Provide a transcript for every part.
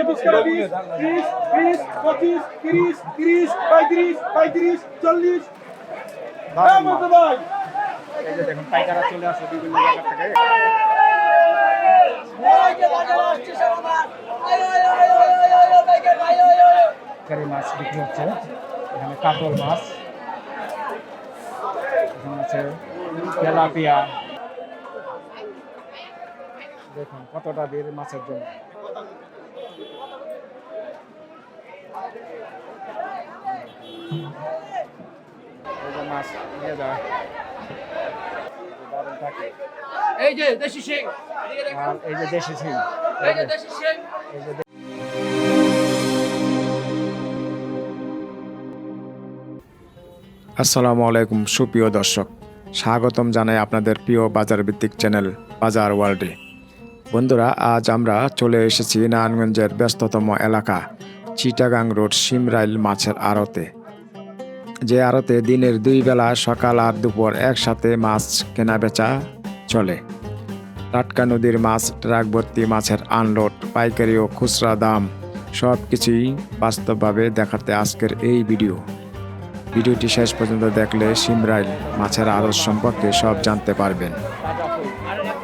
দুশো বিশ করে বিশ ত্রিশ বিশ পঁচিশ, তিরিশ তিরিশ, পঁয়ত্রিশ পঁয়ত্রিশ, চল্লিশ। হ্যাঁ ভাই। এই যে দেখুন পাইকারা চলে আসে বিভিন্ন জায়গা থেকে। কাতল মাছ। তেলাপিয়া। দেখুন, কতটা বের মাছের জন্য এই যে মাছ নিয়ে যায় দারুণ থাকে এই যে দেশি শিং। এদিকে দেখুন। আর এই যে দেশি ছিল এই যে দেশি শিং। এই যে আসসালামু আলাইকুম সুপ্রিয় দর্শক। স্বাগতম জানাই আপনাদের প্রিয় বাজার ভিত্তিক চ্যানেল বাজার ওয়ার্ল্ডে। বন্ধুরা আজ আমরা চলে এসেছি নারায়ণগঞ্জের ব্যস্ততম এলাকা চিটাগাং রোড সিমরাইল মাছের আড়তে। যে আড়তে দিনের দুই বেলা সকাল আর দুপুর একসাথে মাছ কেনা বেচা চলে। টাটকা নদীর মাছ ট্রাক ভর্তি মাছের আনলোড, পাইকারি ও খুচরা দাম সব কিছুই বাস্তবভাবে দেখাতে আজকের এই ভিডিও। ভিডিওটি শেষ পর্যন্ত দেখলে সিমরাইল মাছের আড়ত সম্পর্কে সব জানতে পারবেন।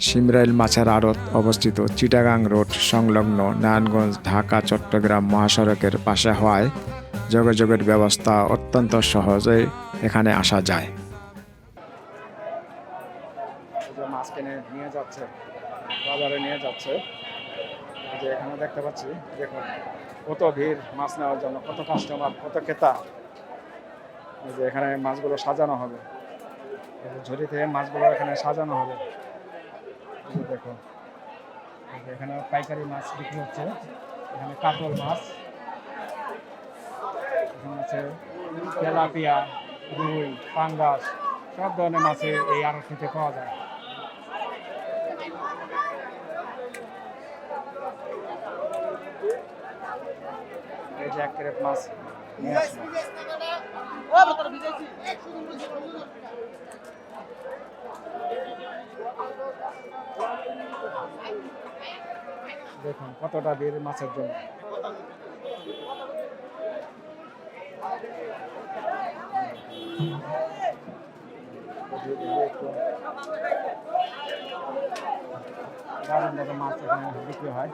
সিমরাইল মাছের আড়ত অবস্থিত চিটাগাং রোড সংলগ্ন নারায়ণগঞ্জ, ঢাকা, চট্টগ্রাম মহাসড়কের পাশে হওয়ায় যোগাযোগের ব্যবস্থা অত্যন্ত সহজে এখানে আসা যায়। মাছ কিনে নিয়ে যাচ্ছে, বাজারে নিয়ে যাচ্ছে যে এখানে দেখতে পাচ্ছি, দেখুন, কত ভিড় মাছ নেওয়ার জন্য, কত কাস্টমার কত ক্রেতা। যে এখানে মাছগুলো সাজানো হবে। ঝুড়ি থেকে মাছগুলো এখানে সাজানো হবে। দেখুন এখানে পাইকারি মাছ বিক্রি হচ্ছে, এখানে কাতল মাছ। এখানে আছে তেলাপিয়া, রুই, পাঙ্গাস, সব ধরনের মাছে এই আড়তটিতে পাওয়া যায়। এই যে এক ক্যারেট মাছ দেখুন কতটা বের মাছের জন্য। দারুণ দারুণ মাছ বিক্রি হয়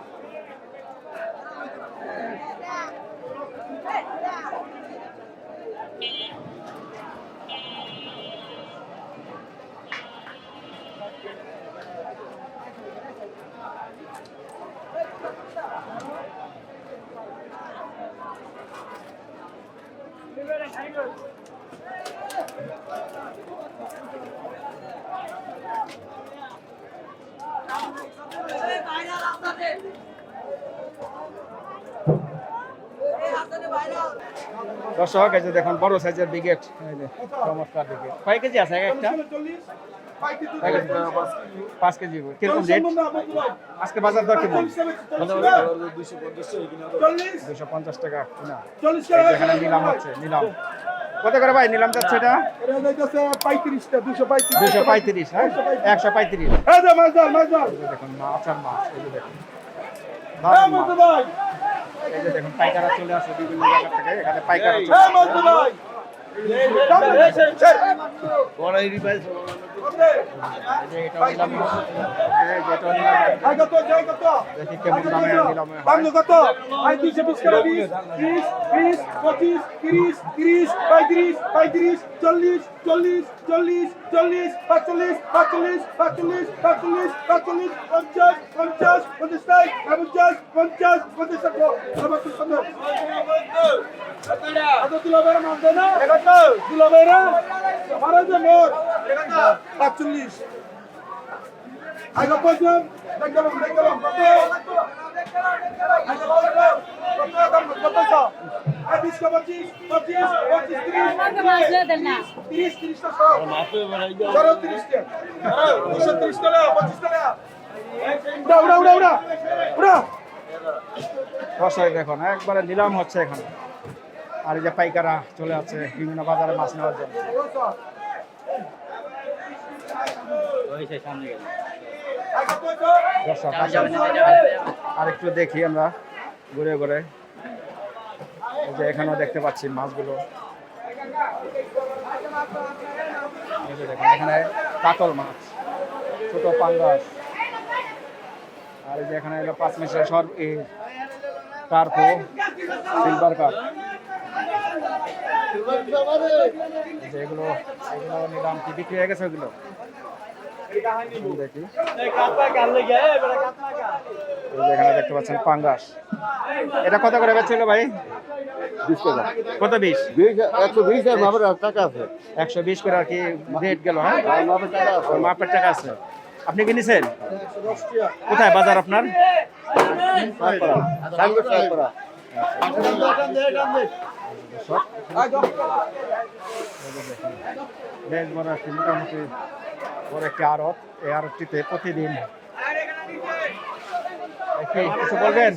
দর্শক এই যে দেখুন বড় সাইজের যে চমৎকার ব্রিগেড। কয় কেজি আছে এক একটা? পাঁচ কেজি কীরকম রেট আজকে বাজার দর কেমন? দুশো পঞ্চাশ টাকা। কিনা এখানে নিলাম হচ্ছে নিলাম। কত করে ভাই নিলাম যাচ্ছে এটা? পঁয়ত্রিশটা দুশো পঁয়ত্রিশ। দুশো পঁয়ত্রিশ হ্যাঁ একশো পঁয়ত্রিশ দেখুন মাছ আর দেখুন। মাছ। ভাই এই যে দেখুন পাইকারা চলে আসে বিভিন্ন জায়গা থেকে। এখানে পাইকারা চলে আসে। বলতে ভাই এই যে এটাও নিলাম এই যে এটাও নিলাম আই কত যাই কত দেখি কেমন দামে নিলামে কত? আই দুইশো বিশ করে বিশ ত্রিশ বিশ পঁচিশ তিরিশ তিরিশ পঁয়ত্রিশ পঁয়ত্রিশ চল্লিশ চল্লিশ চল্লিশ চল্লিশ পাঁচচল্লিশ পাঁচচল্লিশ পাঁচচল্লিশ পাঁচচল্লিশ পাঁচচল্লিশ পঞ্চাশ পঞ্চাশ পঞ্চাশ ষাট পঞ্চাশ পঞ্চাশ পঞ্চাশ পাঁচচল্লিশ। আগে পয়সা দেখলাম দেখলাম কত? আগে বলো, কত? দাম কত? তো আর বিশ কা পঁচিশ পঁচিশ পঁচিশ তিরিশ আমাকে মাছ দেন না তিরিশ তিরিশ টা সব ধরো তিরিশ টা দুশো তিরিশ টাকা পঁচিশ টাকা উড়া উড়া উড়া উড়া উড়া দর্শক দেখুন একবারে নিলাম হচ্ছে এখানে আর এই যে পাইকারা চলে আছে বিভিন্ন বাজারে মাছ নেওয়ার জন্য দর্শক আর একটু দেখি আমরা ঘুরে ঘুরে। যে এখানেও দেখতে পাচ্ছি মাছগুলো। এখানে কাতল মাছ ছোট পাঙ্গাস। আর এই যে এখানে হলো পাঁচ মিশার সর কার্পো সিলভার কাপ এগুলো এগুলো নিলাম কি বিক্রি হয়ে গেছে ওগুলো? দেখতে পাচ্ছেন পাঙ্গাস। এটা কত করে বেচছিল ভাই? কত বিশ? একশো বিশ টাকা আছে একশো বিশ করে আর কি হ্যাঁ টাকা আছে। আপনি কিনেছেন কোথায় বাজার আপনার। বেশ বড় একটি মোটামুটি বড় একটি আড়ত। এই আড়তটিতে প্রতিদিন একটি কিছু বলবেন?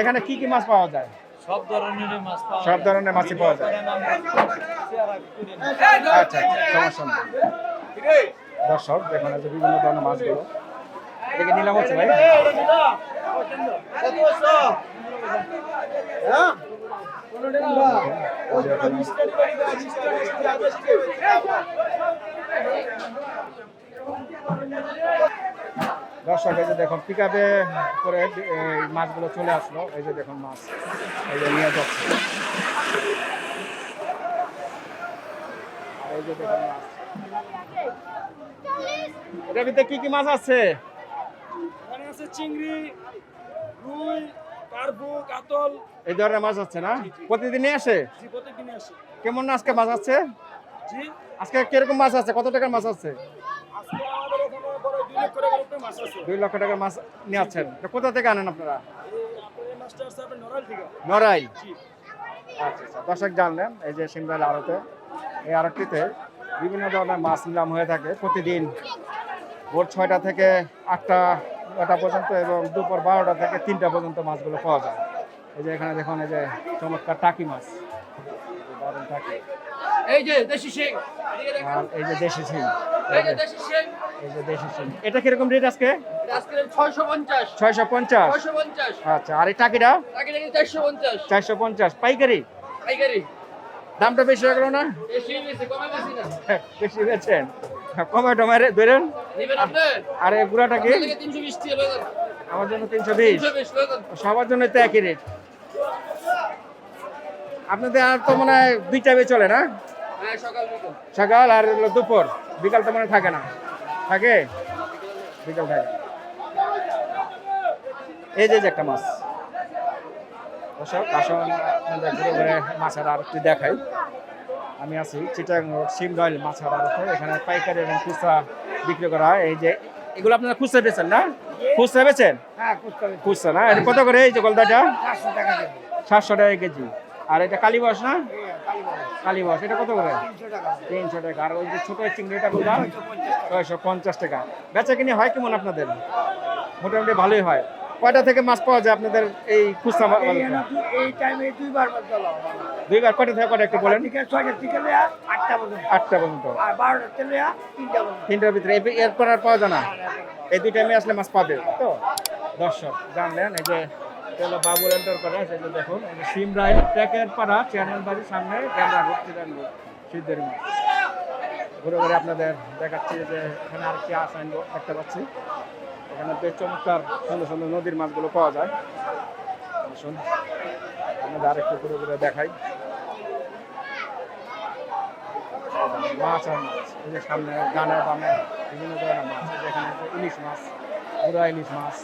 এখানে কি কি মাছ পাওয়া যায়? সব ধরনের মাছ পাওয়া সব ধরনের মাছই পাওয়া যায়। আচ্ছা আচ্ছা সমস্যা নেই। দর্শক দেখুন যে বিভিন্ন ধরনের মাছগুলো। এদিকে নিলাম হচ্ছে ভাই। দর্শক, এই যে দেখুন পিক আপে করে মাছগুলো চলে আসলো। এই যে দেখুন মাছ, এই যে নিয়ে যাচ্ছে। মাছ। এটার ভিতরে কি কি মাছ আছে চিংড়ি, রুই এই ধরনের মাছ আছে না? প্রতিদিনই আসে? জি আসে। কেমন আজকে মাছ আছে? জি? আজকে কীরকম মাছ আছে? কত টাকার মাছ আছে? আজকে আমাদের এখানে বড় দুই লক্ষ টাকার উপরে মাছ আছে। দুই লক্ষ টাকার মাছ নিয়ে আসছেন। এটা কোথা থেকে আনেন আপনারা? এই নড়াইল থেকে। নড়াইল? জি। আচ্ছা আচ্ছা। দর্শক জানলেন এই যে সিমরাইল আড়তে এই আড়তটিতে বিভিন্ন ধরনের মাছ নিলাম হয়ে থাকে প্রতিদিন। ভোর ছয়টা থেকে আটটা নটা পর্যন্ত এবং দুপুর বারোটা থেকে তিনটা পর্যন্ত মাছগুলো পাওয়া যায়। এই যে এখানে দেখুন এই যে চমৎকার টাকি মাছ। এই যে দারুণ টাকি। এই যে দেশি শিং। আর এই যে দেশি শিং। এই যে দেশি শিং। এই যে দেশি শিং। এটা কীরকম রেট আজকে? আজকে আচ্ছা আর এই টাকিটা? পাইকারি? পাইকারি। দামটা বেশি হয়ে গেল না? বেশি বেশি কমে বেশি না। বেশি বেছেন কমে টমেরে ধরেন। আর এই গুড়াটা কি? আমার জন্য তিনশো বিশ। সবার জন্য তো একই রেট আপনাদের আর তো মনে হয় দুই টাইমে চলে না? হ্যাঁ সকাল আর দুপুর। বিকাল তো মনে হয় থাকে না। থাকে? বিকাল থাকে। এই যে একটা মাছ। দর্শক আসুন আপনাদের ঘুরে ঘুরে মাছের আড়তটি দেখাই। আমি আছি চিটাং রোড সিমডয়েল মাছের আড়তে এখানে পাইকারি এবং খুচরা বিক্রি করা হয়। এই যে এগুলো আপনারা খুচরা বেচেন না? খুচরা বেচেন? খুচরা না? এটা কত করে এই যে গলদাটা? সাতশো টাকা কেজি। আর এটা কালীবাস না? কালীবাস এটা কত করে? তিনশো টাকা। আর ওই যে ছোট চিংড়িটা বললাম ছয়শো পঞ্চাশ টাকা। বেচা কিনে হয় কেমন আপনাদের? মোটামুটি ভালোই হয়। কয়টা থেকে মাছ পাওয়া যায় আপনাদের এই খুচরা এই টাইমে দুইবার চলো দুইবার? কয়টা থেকে কয়টা একটু বলেন। ছয়টা থেকে আটটা পর্যন্ত। আটটা পর্যন্ত। আর বারোটা থেকে তিনটা পর্যন্ত। তিনটার ভিতরে। এর- এরপর আর পাওয়া যায় না? এই দুই টাইমে আসলে মাছ পাবে। তো দর্শক জানলেন এই যে এটা হলো বাবুল এন্টারপ্রাইজ এই যে দেখুন এই যে সিমরাইল ট্র্যাকের পাড়া চ্যানেল বাড়ির সামনে ক্যামেরা ঘুরতে জানব সিদ্ধের মাছ। ঘুরে ঘুরে আপনাদের দেখাচ্ছি যে এখানে আর কি আসাইন দেখতে পাচ্ছি। এখানে বেশ চমৎকার সুন্দর সুন্দর নদীর মাছগুলো পাওয়া যায়। আসুন, আপনাদের আরেকটু ঘুরে ঘুরে দেখাই। মাছ আর সামনে ডানে বামে বিভিন্ন ধরনের মাছ এখানে ইলিশ মাছ, গুড়া ইলিশ মাছ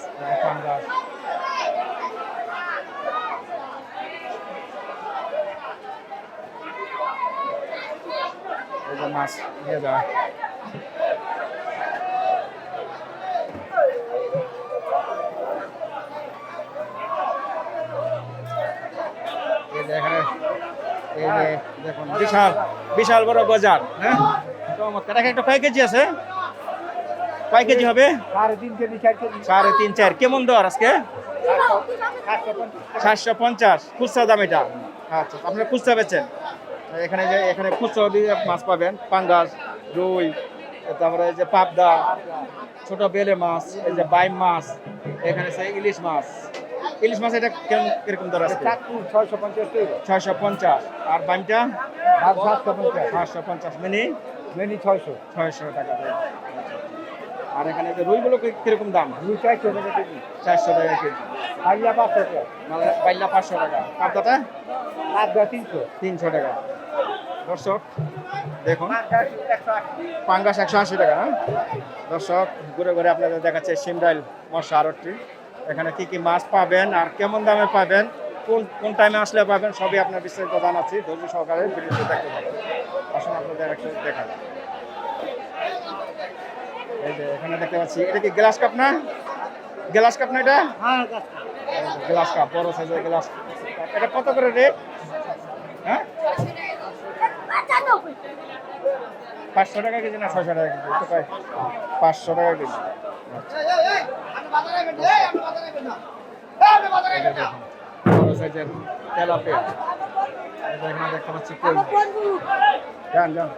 পাঙ্গাস। মাছ নিয়ে যায় এই যে এখানে এই যে দেখুন। বিশাল বিশাল বড় বাজার। হ্যাঁ। চমৎকার। একটা কয় কেজি আছে? কয় কেজি হবে? সাড়ে তিন চার কেমন দর আজকে? সাতশো পঞ্চাশ। খুচরা দাম এটা। আচ্ছা আপনারা খুচরা বেচেন। এখানে যে এখানে খুচরা দিয়ে মাছ পাবেন। পাঙ্গাস রুই তারপরে যে পাবদা ছোট বেলে মাছ এই যে বাইম মাছ এখানে ইলিশ মাছ। ইলিশ মাছ এটা কেমন কীরকম দর আছে? ছয়শো পঞ্চাশ ছয়শো পঞ্চাশ। আর বাইমটা আর সাতশো পঞ্চাশ। পাঁচশো পঞ্চাশ। মিনি? মেনি ছয়শো। ছয়শো টাকা। আর এখানে যে রুইগুলো কি- কীরকম দাম? দুই চারশো টাকা কেজি। চারশো টাকা কেজি। আইয়া পাঁচশো টাকা। মানে বাইল্লা পাঁচশো টাকা। আর দশ তিনশো। তিনশো টাকা। দর্শক দেখুন। পাঙ্গাস একশো আশি। টাকা হ্যাঁ? দর্শক ঘুরে ঘুরে আপনাদের দেখাচ্ছে সিমরাইল মশা আরটি এখানে কি কি মাছ পাবেন আর কেমন দামে পাবেন কোন কোন টাইমে আসলে পাবেন সবই আপনার বিস্তারিত জানাচ্ছি। ধৈর্য সহকারে ভিডিওতে দেখতে পাবেন আসুন আপনাদের একটু দেখা এই যে এখানে দেখতে পাচ্ছি এটা কি গ্লাস কাপ না? গ্লাস কাপ না এটা? হ্যাঁ গ্লাস কাপ বড় সাইজের গ্লাস এটা কত করে রেট হ্যাঁ? পাঁচশো টাকা কেজি না ছয়শো টাকা কেজি? পাঁচশো টাকা কেজি। দেখুন, সাইজের এখানে দেখতে পাচ্ছি কই মাছ যান যান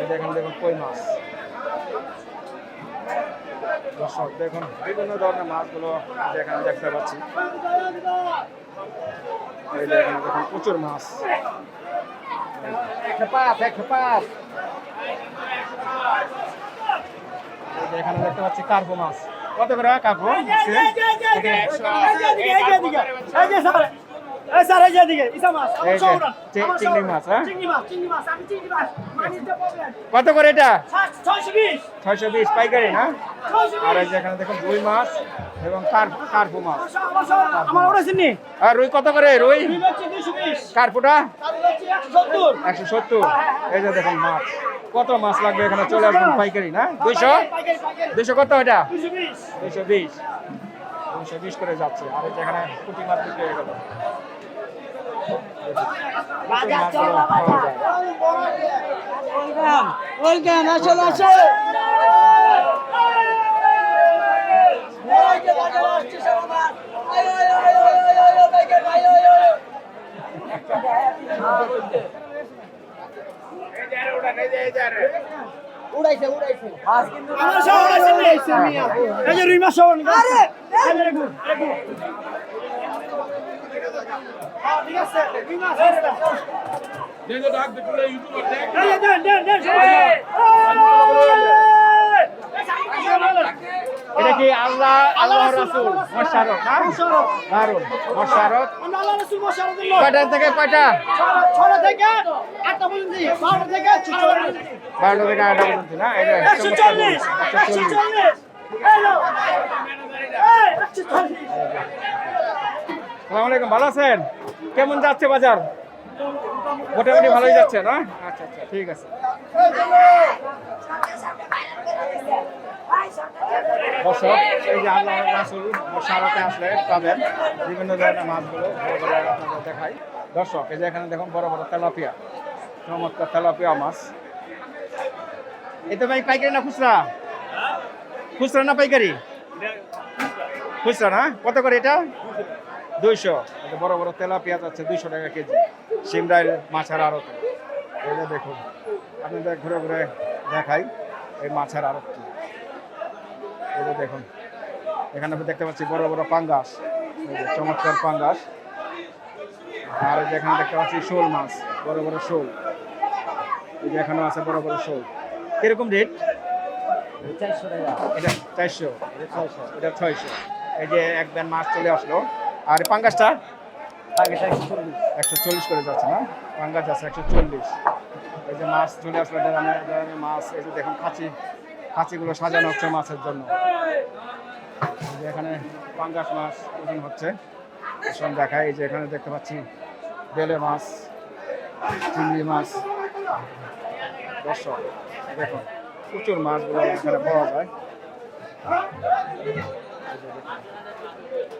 এটা এখানে দেখুন কই মাছ দর্শক দেখুন বিভিন্ন ধরনের মাছগুলো যেখানে দেখতে পাচ্ছি এই যে এখানে দেখুন প্রচুর মাছ। একশো পাঁচ একশো এই এখানে দেখতে পাচ্ছি কার্পো মাছ কত করে কার্পো এই যে চি- চিংড়ি মাছ হ্যাঁ? কত করে এটা? ছয়শো বিশ। পাইকারি না আর এই যে এখানে দেখুন রুই মাছ এবং কার- কার্পো মাছ। আমার ওটা চিনি আর রুই কত করে রুই? কার্পোটা? সত্তর। একশো সত্তর। এই যে দেখুন মাছ কত মাছ লাগবে এখানে চলে আসবেন পাইকারি না? দুইশো? দুইশো কত এটা? দুশো বিশ। দুইশো বিশ। দুইশো বিশ করে যাচ্ছে। আর এই যে এখানে পুঁটি মাছ বিক্রি হয়ে গেল পুঁটি মাছগুলো পাওয়া যায়। ওয়েলকাম আসো আসো আমার সব উড়াইছে এই যে রুই মাছ সব আরে ঠিক আছে রুই মাছ এই যে দেন দেন দেন এটা কি আল্লাহ আল্লাহ রাসূল? মশারত না? দারুণ মশারত কয়টা থেকে কয়টা? ছটা থেকে আটটা পর্যন্ত, না? একশো চল্লিশ। ভালো আছেন? কেমন যাচ্ছে বাজার? মোটামুটি ভালোই যাচ্ছে, না? আচ্ছা আচ্ছা ঠিক আছে। এই যে সারাতে বিভিন্ন ধরনের মাছগুলো দর্শক, এই দেখুন, বড় বড় তেলাপিয়া, চমৎকার তেলাপিয়া মাছ। পাইকারি না খুচরা না পাইকারি? খুচরা না? কত করে এটা? দুইশো। এটা বড় বড় তেলাপিয়া আছে দুইশো টাকা কেজি। সিমরাইল মাছের আড়তে। এটা দেখুন আপনাদের ঘুরে ঘুরে দেখাই এই মাছের আড়তটি। এটা দেখুন এখানে আমি দেখতে পাচ্ছি বড় বড় পাঙ্গাস। চমৎকার পাঙ্গাস। আর এখানে দেখতে পাচ্ছি শোল মাছ বড় বড় শোল। এই যে এখানেও আছে বড় বড় শোল। কীরকম রেট? চারশো টাকা। এটা চারশো এটা ছয়শো। এই যে এক ব্যান মাছ চলে আসলো। আর পাঙ্গাসটা? একশো চল্লিশ। করে যাচ্ছে না? পাঙ্গাস আছে একশো চল্লিশ। এই যে মাছ চলে আসলো ড্রামে মাছ এই যে দেখুন খাঁচি। খাঁচিগুলো সাজানো হচ্ছে মাছের জন্য। এখানে পাঙ্গাস মাছ ওজন হচ্ছে। ওজন দেখায় এই যে এখানে দেখতে পাচ্ছি বেলে মাছ চিংড়ি মাছ। দর্শক দেখুন প্রচুর মাছগুলো এখানে পাওয়া যায়।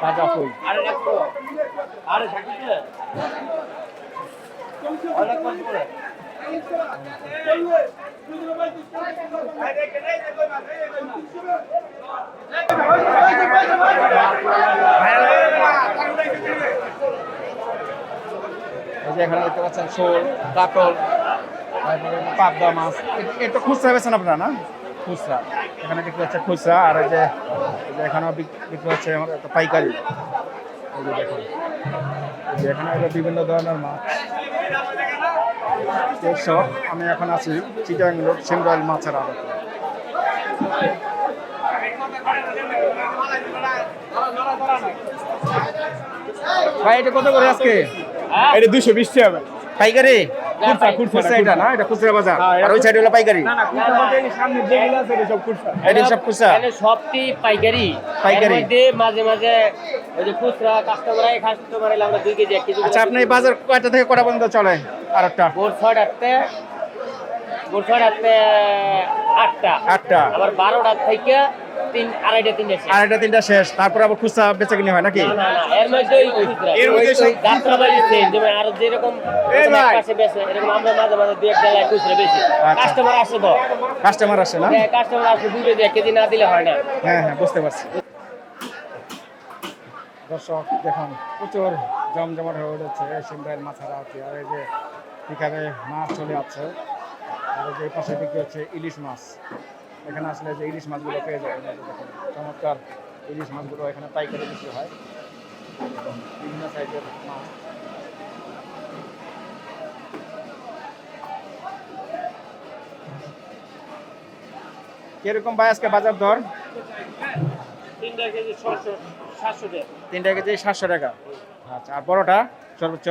তাজা কই আরে এখানে দেখতে পাচ্ছেন শোল কাতল তারপরে পাবদা মাছ। এটা খুচরা বেছেন আপনারা না? খুচরা। এখানে বিক্রি হচ্ছে খুচরা আর এই যে এখানেও বিক- বিক্রি হচ্ছে আমার একটা পাইকারি। দেখুন এখানে হলো বিভিন্ন ধরনের মাছ। সব আমি এখন আছি চিটাং রোড সিমরাইল মাছের আড়ত। ভাই এটা কত করে আজকে? এটা দুশো বিশ টাকা পাইকারি? খুচরা, খুচরা, খুচরা এটা না এটা খুচরা বাজার। হ্যাঁ, আর ওই সাইড হলো পাইকারি। না না খুচরা বলতে সামনে যেগুলো আছে সব খুচরা। এটা সব খুচরা। এখানে সবটি পাইকারি। পাইকারি। মধ্যে মাঝে মাঝে ওই যে খুচরা কাস্টমার আই কাস্টমার আইলে আমরা দুই কেজি এক কেজি আচ্ছা আপনি বাজার কয়টা থেকে কটা পর্যন্ত চলে? আর একটা ভোর ভোর আটটা আটটা। আবার বারোটার থেকে তিন আড়াইটা তিনটা শেষ। তারপর আবার খুচরা বেচে কিনে হয় নাকি? এর এর মধ্যে যাত্রাবাড়ি যেমন আরও যেরকম এই প্রথমে পাশে বেচে, এরকম আমরা মাঝে মাঝে দুই এক জায়গায় খুচরা বেশি আচ্ছা। কাস্টমার আসে তো। কাস্টমার আসে না? কাস্টমার আসে দুই কেজি না দিলে হয় না। হ্যাঁ হ্যাঁ বুঝতে পারছি। দর্শক দেখুন প্রচুর জমজমাট হয়ে উঠেছে সিমরাইল মাথারা আছে আর এই যে এখানে মাছ চলে যাচ্ছে আর যে পাশে বিক্রি হচ্ছে ইলিশ মাছ। এখানে আসলে যে ইলিশ মাছগুলো পেয়ে যাবেন এই যে দেখুন চমৎকার ইলিশ মাছগুলো এখানে পাইকারি বিক্রি হয়। বিভিন্ন সাইজের মাছ। কীরকম ভাই আজকে বাজার দর? তিনটা কেজি সাতশো টাকা। তিনটা কেজি সাতশো টাকা। আচ্ছা আর বড়টা সর্বোচ্চ?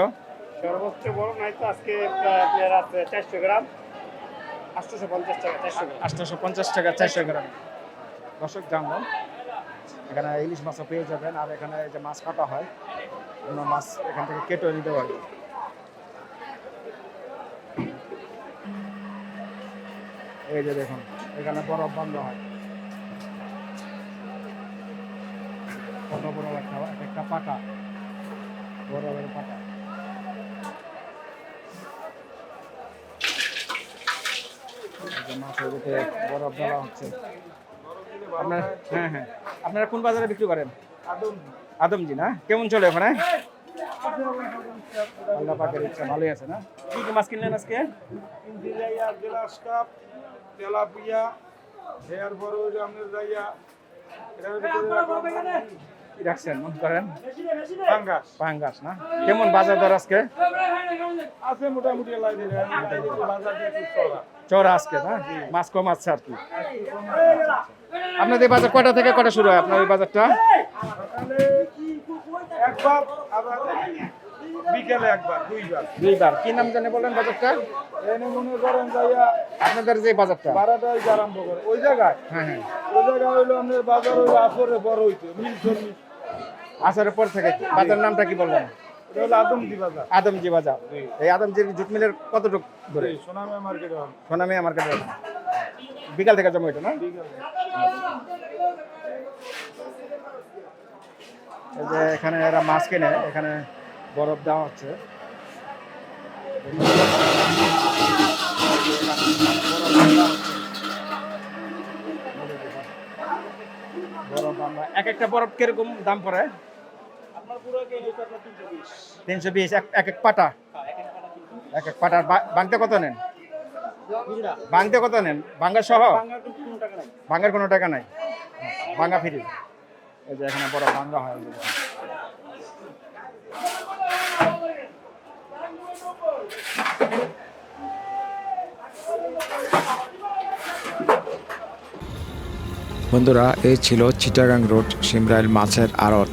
সর্বোচ্চ বড় নাই তো আজকে আপনার চারশো গ্রাম। আটশোশো পঞ্চাশ টাকা, চারশো গ্রাম। দর্শক, জানব, এখানে ইলিশ মাছও পেয়ে যাবেন, আর এখানে যে মাছ কাটা হয়, অন্য মাছ এখান থেকে কেটে নিতে পারবে এই যে দেখুন, এখানে বরফ বন্ধ হয়। কত বড় একটা একটা পাটা বরফের পাটা এই যে মাছের ভিতরে বরফ হচ্ছে। আপনার হ্যাঁ হ্যাঁ। আপনারা কোন বাজারে বিক্রি করেন? আদমজি না? কেমন চলে ওখানে? আল্লাহ পাকের ইচ্ছা ভালোই আছে না? কি কি মাছ কিনলেন আজকে? গ্লাস কাপ তেলাপিয়া হেয়ার বড় আপনার যাইয়া এটার ভিতরে রাখলাম কি রাখছেন মন করেন? পাঙ্গাস। পাঙ্গাস না? কেমন বাজার দর আজকে? আছে? মোটামুটি লাই বাজার দিয়ে একটু চড়া আজকে না? মাছ কম আছে আর কি। আপনাদের বাজার কটা থেকে কটা শুরু হয় আপনার এই বাজারটা? বিকেলে একবার দুইবার। দুইবার। কি নাম জানে বলেন বাজারটা? এনে মনে করেন যাইয়া আপনাদের যে বাজারটা? আরম্ভ করে ওই জায়গায়? হ্যাঁ হ্যাঁ। ওই জায়গায় হইল আপনার বাজার আসরে বড় হইতো মিল চল্লিশ পর থেকে। বাজার নামটা কি বললেন আদমজি বাজার। এই আদমজির জুট মিলের কতটুকু ধরে? সোনামিয়া মার্কেটে বিকাল থেকে জমা না? এই যে এখানে এরা মাছ কিনে এখানে বরফ দেওয়া হচ্ছে। বরফ আমরা এক একটা বরফ কীরকম দাম পড়ে আপনার পুরো কে হইতো আপনার তিনশো বিশ। এক এক পাটা? এক এক পাটার বা- ভাঙতে কত নেন? ভাঙতে কত নেন? ভাঙ্গা সহ? কিন্তু কোনো টাকা নাই? ভাঙার কোনো টাকা নাই ভাঙা ফ্রি। এই যে এখানে বড় ভাঙ্গা হয়। বন্ধুরা, এই ছিল চিটাগাং রোড, সিমরাইল মাছের আড়ত।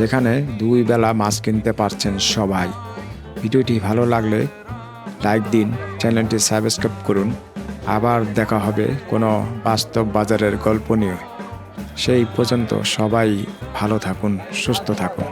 যেখানে দুই বেলা মাছ কিনতে পারছেন সবাই। ভিডিওটি ভালো লাগলে লাইক দিন, চ্যানেলটি সাবস্ক্রাইব করুন। আবার দেখা হবে কোনো বাস্তব বাজারের গল্প নিয়ে। সেই পর্যন্ত সবাই ভালো থাকুন, সুস্থ থাকুন।